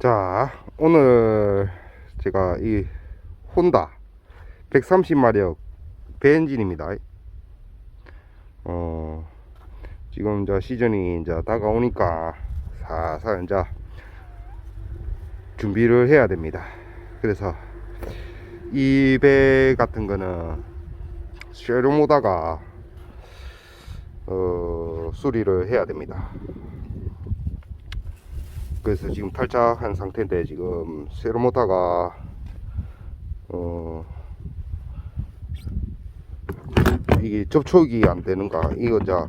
자, 오늘 제가 이 혼다 130마력 배엔진입니다. 어, 지금 이제 시즌이 이제 다가오니까 살살 이제 준비를 해야 됩니다. 그래서 이 배 같은 거는 쉐르모다가 어, 수리를 해야 됩니다. 그래서 지금 탈착한 상태인데 지금 세로모타가 어 이게 접촉이 안 되는가? 이거 자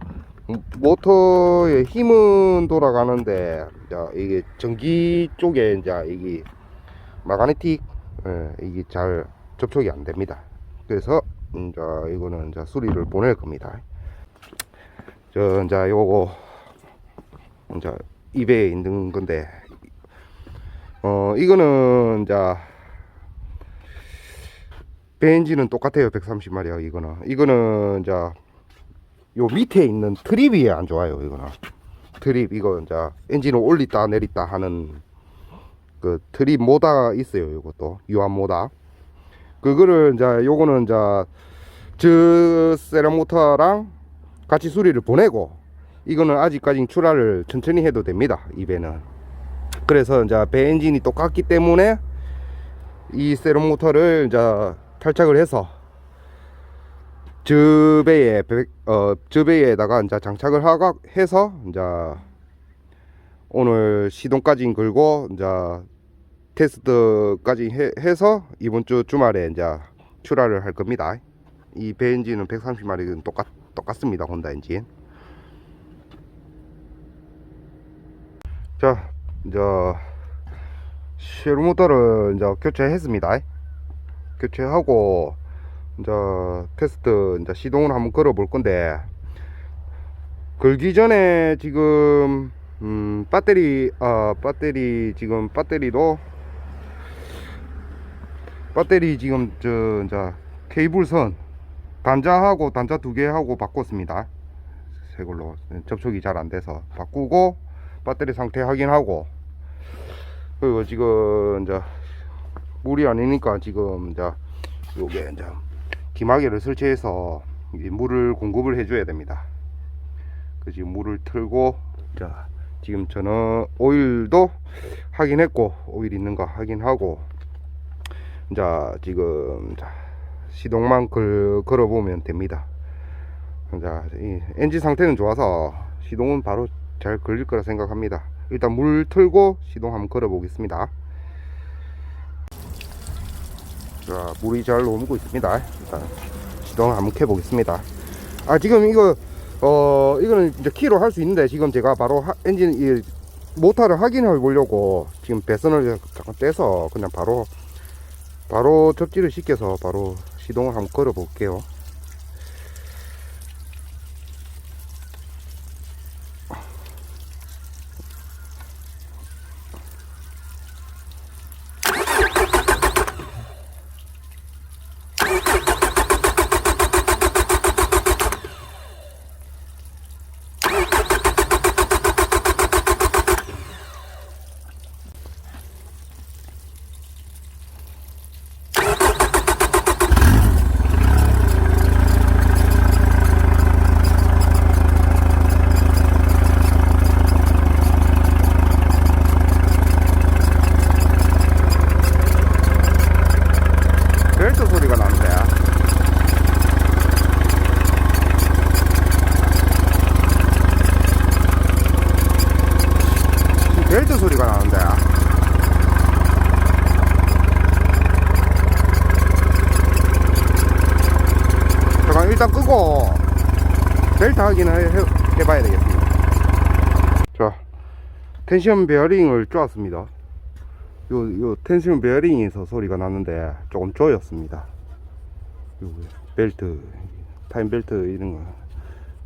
모터의 힘은 돌아가는데 자 이게 전기 쪽에 이제 이게 마그네틱 예, 이게 잘 접촉이 안 됩니다. 그래서 이제 이거는 이제 수리를 보낼 겁니다. 저 이제 요거 이제 입에 있는 건데. 어 이거는 이제 벤진은 똑같아요 130마리야 이거는. 이거는 이제 요 밑에 있는 트립이 안 좋아요 이거는. 트립 이거 이제 엔진을 올리다 내리다 하는 그 트립 모다 있어요 이것도. 유압 모다. 그거를 이제 요거는 이제 저 세라모터랑 같이 수리를 보내고 이거는 아직까지 출하를 천천히 해도 됩니다. 이 배는. 그래서 이제 배 엔진이 똑같기 때문에 이 세로 모터를 이제 탈착을 해서 배- 어, 저 배에다가 이제 장착을 하가 해서 이제 오늘 시동까지 걸고 이제 테스트까지 해, 해서 이번 주 주말에 이제 출하를 할 겁니다. 이 배 엔진은 130마력은 똑같 똑같습니다. 혼다 엔진. 자, 이제 쉐르모터를 이제 교체했습니다. 교체하고 이제 테스트 이제 시동을 한번 걸어 볼 건데 걸기 전에 지금 음, 배터리 아 배터리 지금 배터리도 배터리 지금 저 이제 케이블선 단자하고 단자 두 개 하고 바꿨습니다. 새 걸로 접촉이 잘 안 돼서 바꾸고 배터리 상태 확인하고 그리고 지금 이제 물이 아니니까 지금 이제 요게 이제 기마개를 설치해서 이 물을 공급을 해줘야 됩니다. 그 지금 물을 틀고 자 지금 저는 오일도 확인했고 오일 있는가 확인하고 자 지금 자 시동만 걸, 걸어보면 됩니다. 자, 이 엔진 상태는 좋아서 시동은 바로 잘 걸릴 거라 생각합니다. 일단 물 틀고 시동 한번 걸어 보겠습니다. 자, 물이 잘 오고 있습니다. 일단 시동 한번 켜 보겠습니다. 아, 지금 이거 어, 이거는 이제 키로 할 수 있는데 지금 제가 바로 하- 엔진 이 모터를 확인해 보려고 지금 배선을 잠깐 떼서 그냥 바로 바로 접지를 시켜서 바로 시동을 한번 걸어 볼게요. 벨트 소리가 나는데. 지금 벨트 소리가 나는데. 잠깐 일단 끄고 벨트 확인을 해, 해, 해봐야 되겠습니다. 자, 텐션 베어링을 쪼았습니다. 요, 요 텐션 베어링에서 소리가 나는데 조금 조였습니다. 요 벨트, 타임 벨트 이런 거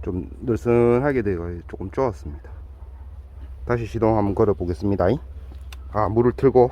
좀 늘씬하게 되고 조금 조았습니다. 다시 시동 한번 걸어 보겠습니다. 아, 물을 틀고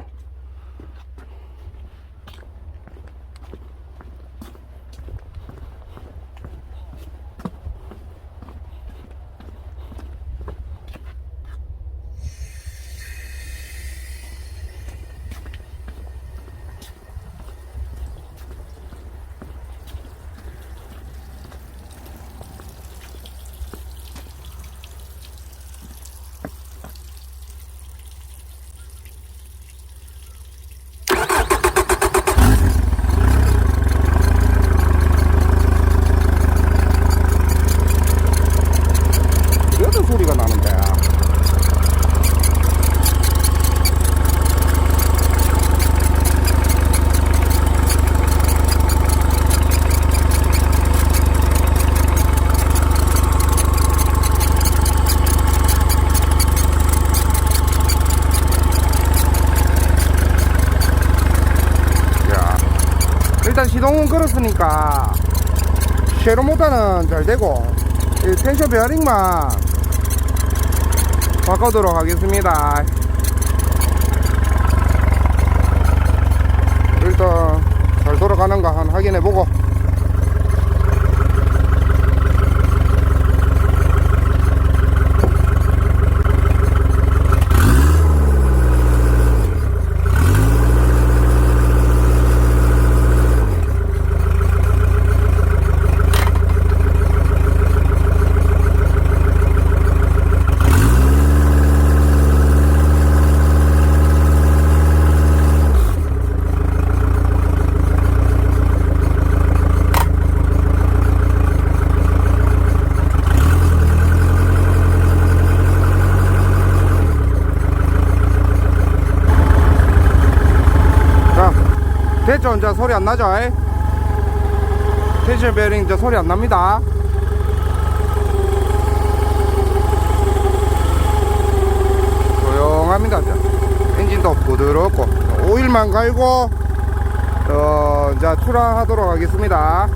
일단 시동은 걸었으니까 쉐로 모터는 잘 되고 이 텐션 베어링만 바꿔도록 하겠습니다. 일단 잘 돌아가는가 한 확인해보고 자 됐죠 이제 소리 안 나죠? 이? 텐션 베어링 이제 소리 안 납니다. 조용합니다. 이제 엔진도 부드럽고 오일만 갈고 어 이제 출하하도록 하겠습니다